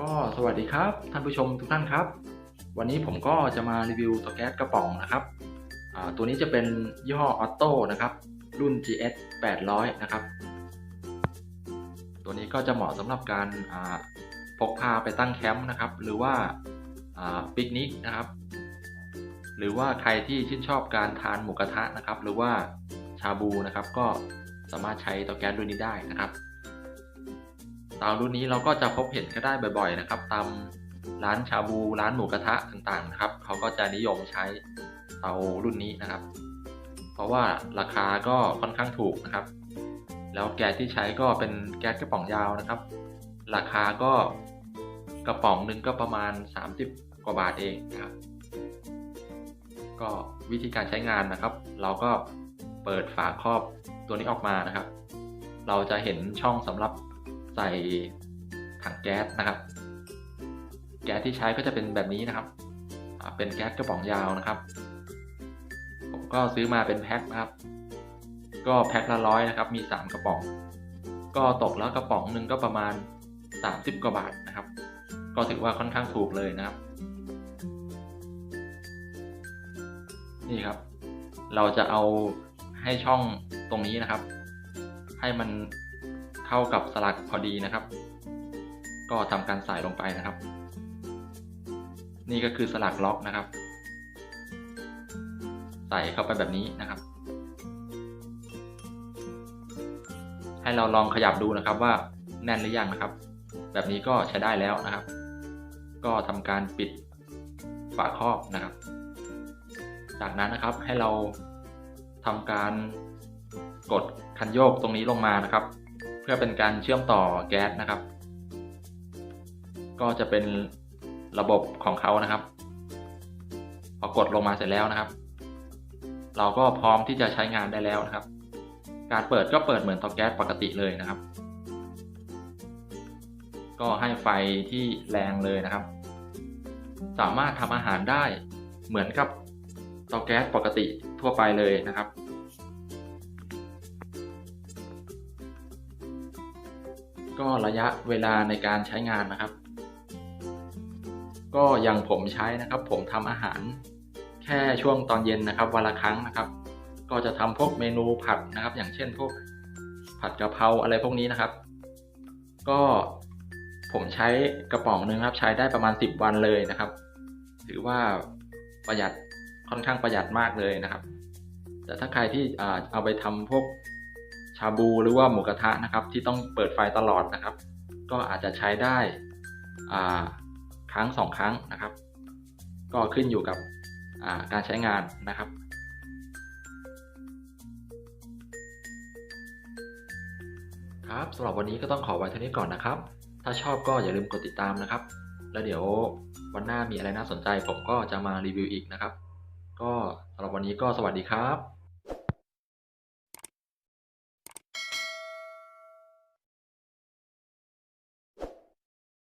ก็สวัสดีครับ ท่านผู้ชมทุกท่านครับ วันนี้ผมก็จะมารีวิวเตาแก๊สกระป๋องนะครับตัวนี้จะเป็นยี่ห้อออโต้นะครับรุ่น GS 800 นะครับ ตัวนี้ก็จะเหมาะสำหรับการพกพาไปตั้งแคมป์นะครับ หรือว่าอ่าปิกนิกนะครับ หรือว่าใครที่ชื่นชอบการทานหมูกระทะนะครับ หรือว่าชาบูนะครับ ก็สามารถใช้เตาแก๊สรุ่นนี้ได้นะครับ เตารุ่นนี้เราก็จะพบเห็นก็ได้บ่อยๆนะครับ ตามร้านชาบูร้านหมูกระทะต่างๆนะครับเขาก็จะนิยมใช้เตารุ่นนี้นะครับ เพราะว่าราคาก็ค่อนข้างถูกนะครับ แล้วแก๊สที่ใช้ก็เป็นแก๊สกระป๋องยาวนะครับ ราคาก็กระป๋องหนึ่งก็ประมาณ 30 กว่าบาทเองนะครับ ก็วิธีการใช้งานนะครับ เราก็เปิดฝาครอบตัวนี้ออกมานะครับ เราจะเห็นช่องสำหรับ ส่ถังแก๊สนะครับ แก๊สที่ใช้ก็จะเป็นแบบนี้นะครับ เป็นแก๊สกระป๋องยาวนะครับ ผมก็ซื้อมาเป็นแพ็คนะครับ ก็แพ็คละร้อยนะครับ มี 3 กระป๋อง ก็ตกแล้วกระป๋องหนึ่งก็ประมาณ 30 กว่าบาทนะครับ ก็ถือว่าค่อนข้างถูกเลยนะครับ นี่ครับ เราจะเอาให้ช่องตรงนี้นะครับ ให้มัน เข้ากับสลักพอดีนะครับ ก็ทำการใส่ลงไปนะครับ นี่ก็คือสลักล็อกนะครับ ใส่เข้าไปแบบนี้นะครับ ให้เราลองขยับดูนะครับว่าแน่นหรือยังนะครับ แบบนี้ก็ใช้ได้แล้วนะครับ ก็ทำการปิดฝาครอบนะครับ จากนั้นนะครับให้เราทำการกดคันโยกตรงนี้ลงมานะครับ พื่อเป็นการเชื่อมต่อแก๊สนะครับ ก็จะเป็นระบบของเขานะครับ พอกดลงมาเสร็จแล้วนะครับ เราก็พร้อมที่จะใช้งานได้แล้วนะครับ การเปิดก็เปิดเหมือนเตาแก๊สปกติเลยนะครับ ก็ให้ไฟที่แรงเลยนะครับ สามารถทำอาหารได้เหมือนกับเตาแก๊สปกติทั่วไปเลยนะครับ ก็ระยะเวลาในการใช้งานนะครับ ก็อย่างผมใช้นะครับ ผมทำอาหาร แค่ช่วงตอนเย็นนะครับวันละครั้งนะครับ ก็จะทำพวกเมนูผัดนะครับ อย่างเช่นพวกผัดกะเพราอะไรพวกนี้นะครับ ก็ผมใช้กระป๋องนึงครับ ใช้ได้ประมาณ 10 วันเลยนะครับ ถือว่าประหยัดค่อนข้างประหยัดมากเลยนะครับ แต่ถ้าใครที่เอาไปทำพวก ชาบูหรือว่าหมูกระทะนะครับ ที่ต้องเปิดไฟตลอดนะครับ ก็อาจจะใช้ได้ครั้งสองครั้งนะครับ ก็ขึ้นอยู่กับาการใช้งานนะครับ ครับสำหรับวันนี้ก็ต้องขอไว้เท่านี้ก่อนนะครับ ถ้าชอบก็อย่าลืมกดติดตามนะครับ แล้วเดี๋ยววันหน้ามีอะไรน่าสนใจผมก็จะมารีวิวอีกนะครับ ก็สำหรับวันนี้ก็สวัสดีครับ